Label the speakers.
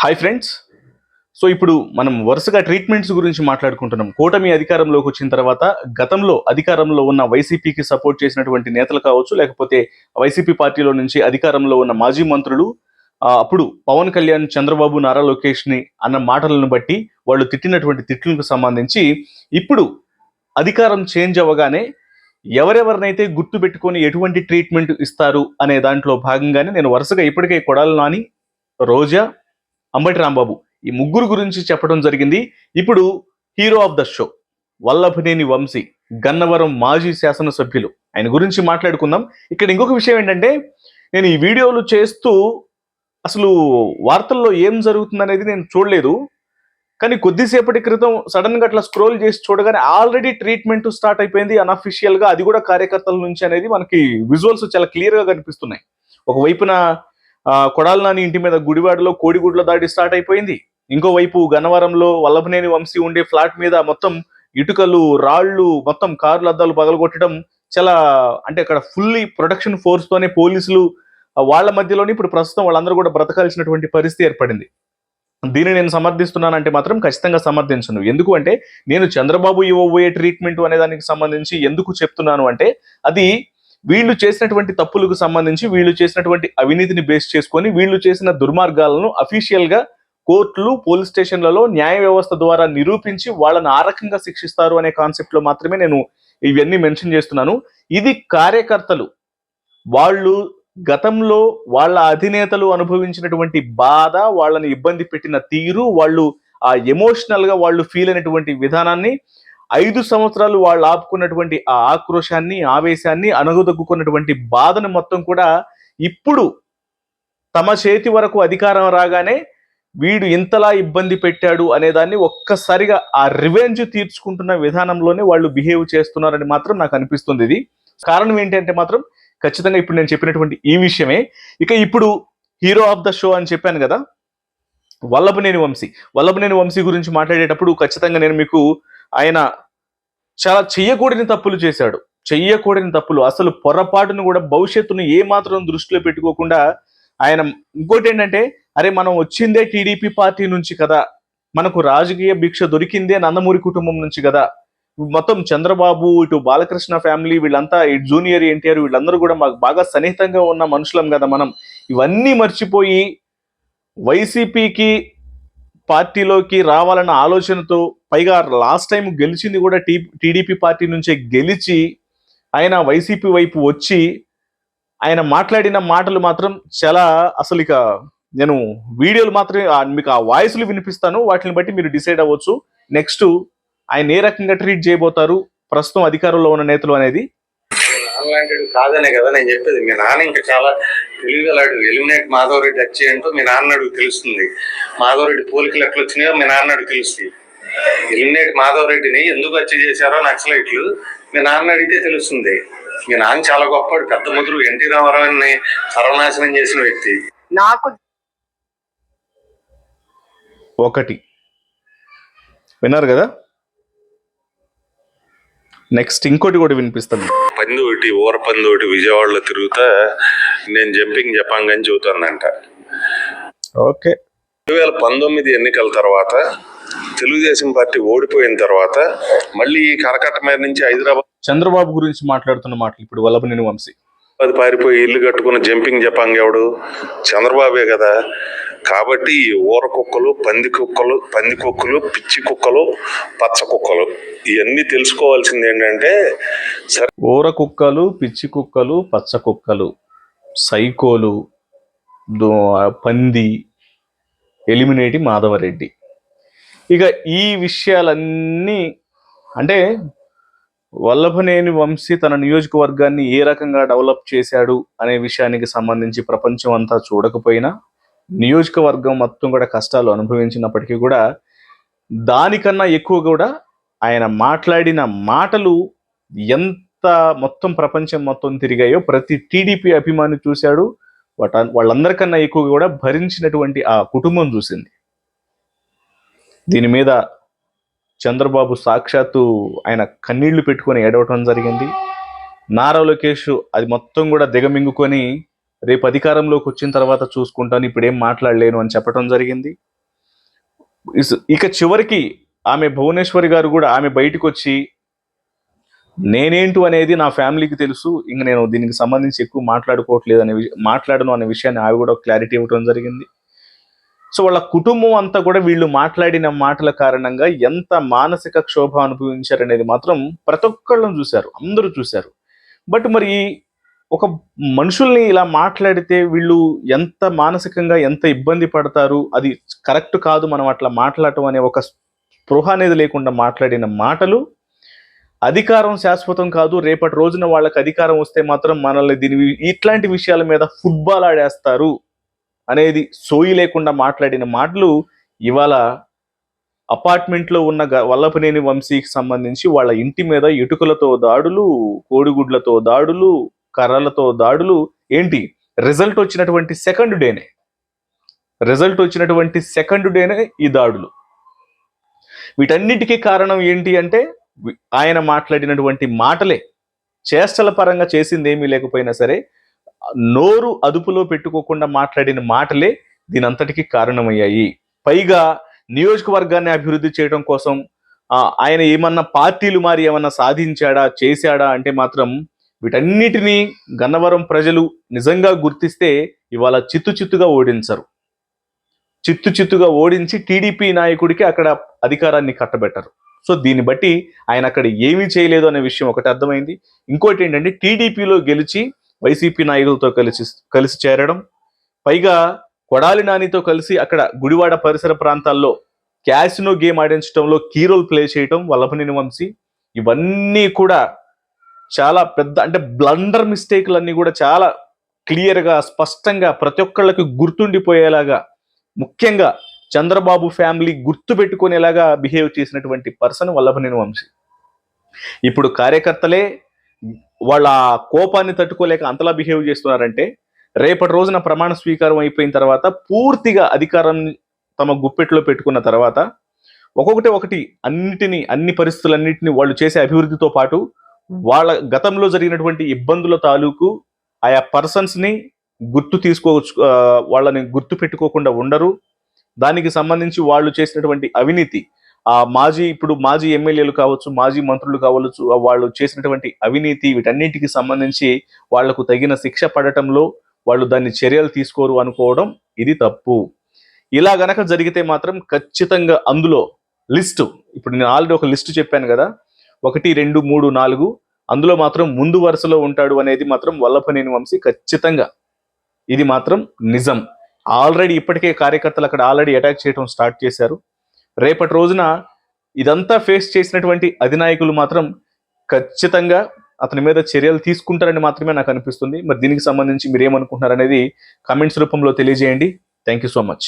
Speaker 1: Hi friends so ఇప్పుడు మనం వరుసగా ట్రీట్మెంట్స్ గురించి మాట్లాడుకుంటున్నాం. కూటమి అధికారంలోకి వచ్చిన తర్వాత గతంలో అధికారంలో ఉన్న వైసీపీకి సపోర్ట్ చేసినటువంటి నేతలు కావచ్చు లేకపోతే వైసీపీ పార్టీలో నుంచి అధికారంలో ఉన్న మాజీ మంత్రులు అప్పుడు పవన్ కళ్యాణ్ చంద్రబాబు నారా లోకేష్ని అన్న మాటలను బట్టి వాళ్ళు తిట్టినటువంటి తిట్లకు సంబంధించి ఇప్పుడు అధికారం చేంజ్ అవ్వగానే ఎవరెవరినైతే గుర్తు పెట్టుకొని ఎటువంటి ట్రీట్మెంట్ ఇస్తారు అనే దాంట్లో భాగంగానే నేను వరుసగా ఇప్పటికే కొడాలి నాని రోజా అంబటి రాంబాబు. ఈ ముగ్గురు గురించి చెప్పడం జరిగింది. ఇప్పుడు hero of the show Vallabhaneni Vamsi Gannavaram మాజీ శాసనసభ్యులు. ఆయన గురించి మాట్లాడుకుందాం. ఇక్కడ ఇంకొక విషయం ఏంటంటే నేను ఈ వీడియోలు చేస్తూ అసలు వార్తల్లో ఏం జరుగుతుంది అనేది నేను చూడలేదు. కానీ కొద్దిసేపటి క్రితం సడన్గా అట్లా స్క్రోల్ చేసి చూడగానే ఆల్రెడీ ట్రీట్మెంట్ స్టార్ట్ అయిపోయింది అన్అఫిషియల్గా. అది కూడా కార్యకర్తల నుంచి అనేది మనకి విజువల్స్ చాలా క్లియర్గా కనిపిస్తున్నాయి. ఒకవైపున కొడాల నాని ఇంటి మీద గుడివాడలో కోడిగుడ్ల దాడి స్టార్ట్ అయిపోయింది. ఇంకోవైపు గన్నవరంలో వల్లభనేని వంశీ ఉండే ఫ్లాట్ మీద మొత్తం ఇటుకలు రాళ్ళు మొత్తం కార్లు అద్దాలు పగలగొట్టడం చాలా అంటే అక్కడ ఫుల్లీ ప్రొటెక్షన్ ఫోర్స్ తోనే పోలీసులు వాళ్ళ మధ్యలోనే ఇప్పుడు ప్రస్తుతం వాళ్ళందరూ కూడా బ్రతకాల్సినటువంటి పరిస్థితి ఏర్పడింది. దీన్ని నేను సమర్థిస్తున్నానంటే మాత్రం ఖచ్చితంగా సమర్థించను. ఎందుకు అంటే నేను చంద్రబాబు ఇవ్వబోయే ట్రీట్మెంట్ అనే దానికి సంబంధించి ఎందుకు చెప్తున్నాను అంటే అది వీళ్ళు చేసినటువంటి తప్పులకు సంబంధించి వీళ్ళు చేసినటువంటి అవినీతిని బేస్ చేసుకొని వీళ్ళు చేసిన దుర్మార్గాలను అఫీషియల్గా కోర్టులు పోలీస్ స్టేషన్లలో న్యాయ వ్యవస్థ ద్వారా నిరూపించి వాళ్ళని ఆ రకంగా శిక్షిస్తారు అనే కాన్సెప్ట్లో మాత్రమే నేను ఇవన్నీ మెన్షన్ చేస్తున్నాను. ఇది కార్యకర్తలు. వాళ్ళు గతంలో వాళ్ళ అధినేతలు అనుభవించినటువంటి బాధ వాళ్ళని ఇబ్బంది పెట్టిన తీరు వాళ్ళు ఆ ఎమోషనల్గా వాళ్ళు ఫీల్ అయినటువంటి విధానాన్ని ఐదు సంవత్సరాలు వాళ్ళు ఆపుకున్నటువంటి ఆ ఆక్రోశాన్ని ఆవేశాన్ని అణగదొక్కున్నటువంటి బాధను మొత్తం కూడా ఇప్పుడు తమ చేతి వరకు అధికారం రాగానే వీడు ఇంతలా ఇబ్బంది పెట్టాడు అనే దాన్ని ఒక్కసారిగా ఆ రివెంజ్ తీర్చుకుంటున్న విధానంలోనే వాళ్ళు బిహేవ్ చేస్తున్నారని మాత్రం నాకు అనిపిస్తుంది ఇది. కారణం ఏంటంటే మాత్రం ఖచ్చితంగా ఇప్పుడు నేను చెప్పినటువంటి ఈ విషయమే. ఇక ఇప్పుడు హీరో ఆఫ్ ద షో అని చెప్పాను కదా వల్లభనేని వంశీ. వల్లభనేని వంశీ గురించి మాట్లాడేటప్పుడు ఖచ్చితంగా నేను మీకు ఆయన చాలా చెయ్యకూడని తప్పులు చేశాడు. చెయ్యకూడని తప్పులు అసలు పొరపాటును కూడా భవిష్యత్తును ఏమాత్రం దృష్టిలో పెట్టుకోకుండా ఆయన ఇంకోటి ఏంటంటే అరే మనం వచ్చిందే టీడీపీ పార్టీ నుంచి కదా మనకు రాజకీయ భిక్ష దొరికిందే నందమూరి కుటుంబం నుంచి కదా మొత్తం చంద్రబాబు ఇటు బాలకృష్ణ ఫ్యామిలీ వీళ్ళంతా ఇటు జూనియర్ ఎన్టీఆర్ వీళ్ళందరూ కూడా మాకు బాగా సన్నిహితంగా ఉన్న మనుషులం కదా మనం. ఇవన్నీ మర్చిపోయి వైసీపీకి పార్టీలోకి రావాలన్న ఆలోచనతో పైగా లాస్ట్ టైం గెలిచింది కూడా టీ టీడీపీ పార్టీ నుంచే గెలిచి ఆయన వైసీపీ వైపు వచ్చి ఆయన మాట్లాడిన మాటలు మాత్రం చాలా అసలు ఇక నేను వీడియోలు మాత్రమే మీకు ఆ వాయిస్లు వినిపిస్తాను. వాటిని బట్టి మీరు డిసైడ్ అవ్వచ్చు. నెక్స్ట్ ఆయన ఏ రకంగా ట్రీట్ చేయబోతారు? ప్రస్తుతం అధికారంలో ఉన్న నేతలు అనేది
Speaker 2: అలాంటివి కాదనే కదా నేను చెప్పేది. మీ నాన్న ఇంకా చాలా తెలివిగలాడు ఎలిమినేట్ మాధవరెడ్డి వచ్చి అంటూ మీ నాన్న అడుగు తెలుస్తుంది. మాధవరెడ్డి పోలికలు ఎట్లా వచ్చినాయో మీ నాన్న అడుగు తెలుస్తుంది. ఎలిమినేట్ మాధవరెడ్డిని ఎందుకు వచ్చి చేశారో నక్సలైట్లు మీ నాన్న అడిగితే తెలుస్తుంది. మీ నాన్న చాలా గొప్పవాడు. పెద్ద ముదురు ఎన్టీ రామారావుని సర్వనాశనం చేసిన వ్యక్తి.
Speaker 3: నాకు
Speaker 1: ఒకటి. విన్నారు కదా? నెక్స్ట్ ఇంకోటి కూడా వినిపిస్తాను
Speaker 2: పంది ఒకటి ఊర పంది ఒకటి విజయవాడలో తిరుగుతా నేను జంపింగ్ జపాంగని చెబుతానంట.
Speaker 1: ఓకే.
Speaker 2: రెండు వేల పంతొమ్మిది ఎన్నికల తర్వాత తెలుగుదేశం పార్టీ ఓడిపోయిన తర్వాత మళ్ళీ ఈ కరకట్ట మీద నుంచి హైదరాబాద్
Speaker 1: చంద్రబాబు గురించి మాట్లాడుతున్న మాటలు ఇప్పుడు వల్లభనేని వంశీ.
Speaker 2: పారిపోయి ఇల్లు కట్టుకున్న జంపింగ్ జపాంగ్ ఎవడు? చంద్రబాబే కదా. కాబట్టి ఈ ఊర కుక్కలు పంది కుక్కలు పంది కుక్కలు పిచ్చి కుక్కలు పచ్చ కుక్కలు. ఇవన్నీ తెలుసుకోవాల్సింది ఏంటంటే సరే
Speaker 1: ఊర కుక్కలు పిచ్చి కుక్కలు పచ్చ కుక్కలు సైకోలు పంది ఎలిమినేటి మాధవరెడ్డి. ఇక ఈ విషయాలన్నీ అంటే వల్లభనేని వంశీ తన నియోజకవర్గాన్ని ఏ రకంగా డెవలప్ చేశాడు అనే విషయానికి సంబంధించి ప్రపంచం అంతా చూడకపోయినా నియోజకవర్గం మొత్తం కూడా కష్టాలు అనుభవించినప్పటికీ కూడా దానికన్నా ఎక్కువ కూడా ఆయన మాట్లాడిన మాటలు ఎంత మొత్తం ప్రపంచం మొత్తం తిరిగాయో ప్రతి టీడీపీ అభిమాని చూశాడు. వాట వాళ్ళందరికన్నా ఎక్కువ కూడా భరించినటువంటి ఆ కుటుంబం చూసింది. దీని మీద చంద్రబాబు సాక్షాత్తు ఆయన కన్నీళ్ళు పెట్టుకొని ఏడవటం జరిగింది. నారా లోకేష్ అది మొత్తం కూడా దిగమింగుకొని రేపు అధికారంలోకి వచ్చిన తర్వాత చూసుకుంటాను ఇప్పుడు ఏం మాట్లాడలేను అని చెప్పడం జరిగింది. ఇస్- ఇక చివరికి ఆమె భువనేశ్వరి గారు కూడా ఆమె బయటకు వచ్చి నేనేంటు అనేది నా ఫ్యామిలీకి తెలుసు ఇంక నేను దీనికి సంబంధించి ఎక్కువ మాట్లాడుకోవట్లేదు అనే మాట్లాడను అనే విషయాన్ని ఆవి కూడా క్లారిటీ ఇవ్వడం జరిగింది. సో వాళ్ళ కుటుంబం అంతా కూడా వీళ్ళు మాట్లాడిన మాటల కారణంగా ఎంత మానసిక క్షోభ అనుభవించారనేది మాత్రం ప్రతి ఒక్కళ్ళని చూశారు అందరూ చూశారు. బట్ మరి ఒక మనుషుల్ని ఇలా మాట్లాడితే వీళ్ళు ఎంత మానసికంగా ఎంత ఇబ్బంది పడతారు అది కరెక్ట్ కాదు మనం అట్లా మాట్లాడటం అనే ఒక స్పృహ అనేది లేకుండా మాట్లాడిన మాటలు అధికారం శాశ్వతం కాదు రేపటి రోజున వాళ్ళకి అధికారం వస్తే మాత్రం మనల్ని దీని ఇట్లాంటి విషయాల మీద ఫుట్బాల్ ఆడేస్తారు. అనేది సోయి లేకుండా మాట్లాడిన మాటలు ఇవాళ అపార్ట్మెంట్లో ఉన్న గ- వల్లభనేని వంశీకి సంబంధించి వాళ్ళ ఇంటి మీద ఇటుకలతో దాడులు కోడిగుడ్లతో దాడులు కర్రలతో దాడులు. ఏంటి? రిజల్ట్ వచ్చినటువంటి సెకండ్ డేనే. రిజల్ట్ వచ్చినటువంటి సెకండ్ డేనే ఈ దాడులు. వీటన్నిటికీ కారణం ఏంటి అంటే ఆయన మాట్లాడినటువంటి మాటలే. చేష్టల పరంగా చేసింది ఏమీ లేకపోయినా సరే నోరు అదుపులో పెట్టుకోకుండా మాట్లాడిన మాటలే దీనంతటికీ కారణమయ్యాయి. పైగా నియోజకవర్గాన్ని అభివృద్ధి చేయడం కోసం ఆయన ఏమన్నా పార్టీలు మారి ఏమన్నా సాధించాడా చేశాడా అంటే మాత్రం వీటన్నిటినీ గన్నవరం ప్రజలు నిజంగా గుర్తిస్తే ఇవాళ చిత్తు చిత్తుగా ఓడించరు. చిత్తు చిత్తుగా ఓడించి టీడీపీ నాయకుడికి అక్కడ అధికారాన్ని కట్టబెట్టరు. సో దీన్ని బట్టి ఆయన అక్కడ ఏమీ చేయలేదు అనే విషయం ఒకటి అర్థమైంది. ఇంకోటి ఏంటంటే టీడీపీలో గెలిచి వైసీపీ నాయకులతో కలిసి కలిసి చేరడం. పైగా కొడాలి నానితో కలిసి అక్కడ గుడివాడ పరిసర ప్రాంతాల్లో క్యాసినో గేమ్ ఆడించడంలో కీ రోల్ ప్లే చేయటం వల్లభనేని వంశీ. ఇవన్నీ కూడా చాలా పెద్ద అంటే బ్లండర్ మిస్టేక్లన్నీ కూడా చాలా క్లియర్గా స్పష్టంగా ప్రతి ఒక్కళ్ళకి గుర్తుండిపోయేలాగా ముఖ్యంగా చంద్రబాబు ఫ్యామిలీ గుర్తు పెట్టుకునేలాగా బిహేవ్ చేసినటువంటి పర్సన్ వల్లభనేని వంశీ. ఇప్పుడు కార్యకర్తలే వాళ్ళ కోపాన్ని తట్టుకోలేక అంతలా బిహేవ్ చేస్తున్నారంటే రేపటి రోజున ప్రమాణ స్వీకారం అయిపోయిన తర్వాత పూర్తిగా అధికారం తమ గుప్పెట్లో పెట్టుకున్న తర్వాత ఒక్కొక్కటి ఒకటి అన్నిటినీ అన్ని పరిస్థితులన్నింటినీ వాళ్ళు చేసే అభివృద్ధితో పాటు వాళ్ళ గతంలో జరిగినటువంటి ఇబ్బందుల తాలూకు ఆయా పర్సన్స్ని గుర్తు తీసుకోవచ్చు వాళ్ళని గుర్తు పెట్టుకోకుండా ఉండరు. దానికి సంబంధించి వాళ్ళు చేసినటువంటి అవినీతి ఆ మాజీ ఇప్పుడు మాజీ ఎమ్మెల్యేలు కావచ్చు మాజీ మంత్రులు కావచ్చు వాళ్ళు చేసినటువంటి అవినీతి వీటన్నిటికి సంబంధించి వాళ్ళకు తగిన శిక్ష పడటంలో వాళ్ళు దాన్ని చర్యలు తీసుకోరు అనుకోవడం ఇది తప్పు. ఇలా గనక జరిగితే మాత్రం ఖచ్చితంగా అందులో లిస్టు ఇప్పుడు నేను ఆల్రెడీ ఒక లిస్టు చెప్పాను కదా ఒకటి రెండు మూడు నాలుగు అందులో మాత్రం ముందు వరుసలో ఉంటాడు అనేది మాత్రం వల్లభనేని వంశీ ఖచ్చితంగా. ఇది మాత్రం నిజం. ఆల్రెడీ ఇప్పటికే కార్యకర్తలు అక్కడ ఆల్రెడీ అటాక్ చేయడం స్టార్ట్ చేశారు. రేపటి రోజున ఇదంతా ఫేస్ చేసినటువంటి అధినాయకులు మాత్రం ఖచ్చితంగా అతని మీద చర్యలు తీసుకుంటారని మాత్రమే నాకు అనిపిస్తుంది. మరి దీనికి సంబంధించి మీరు ఏమనుకుంటున్నారు అనేది కామెంట్స్ రూపంలో తెలియజేయండి. Thank you so much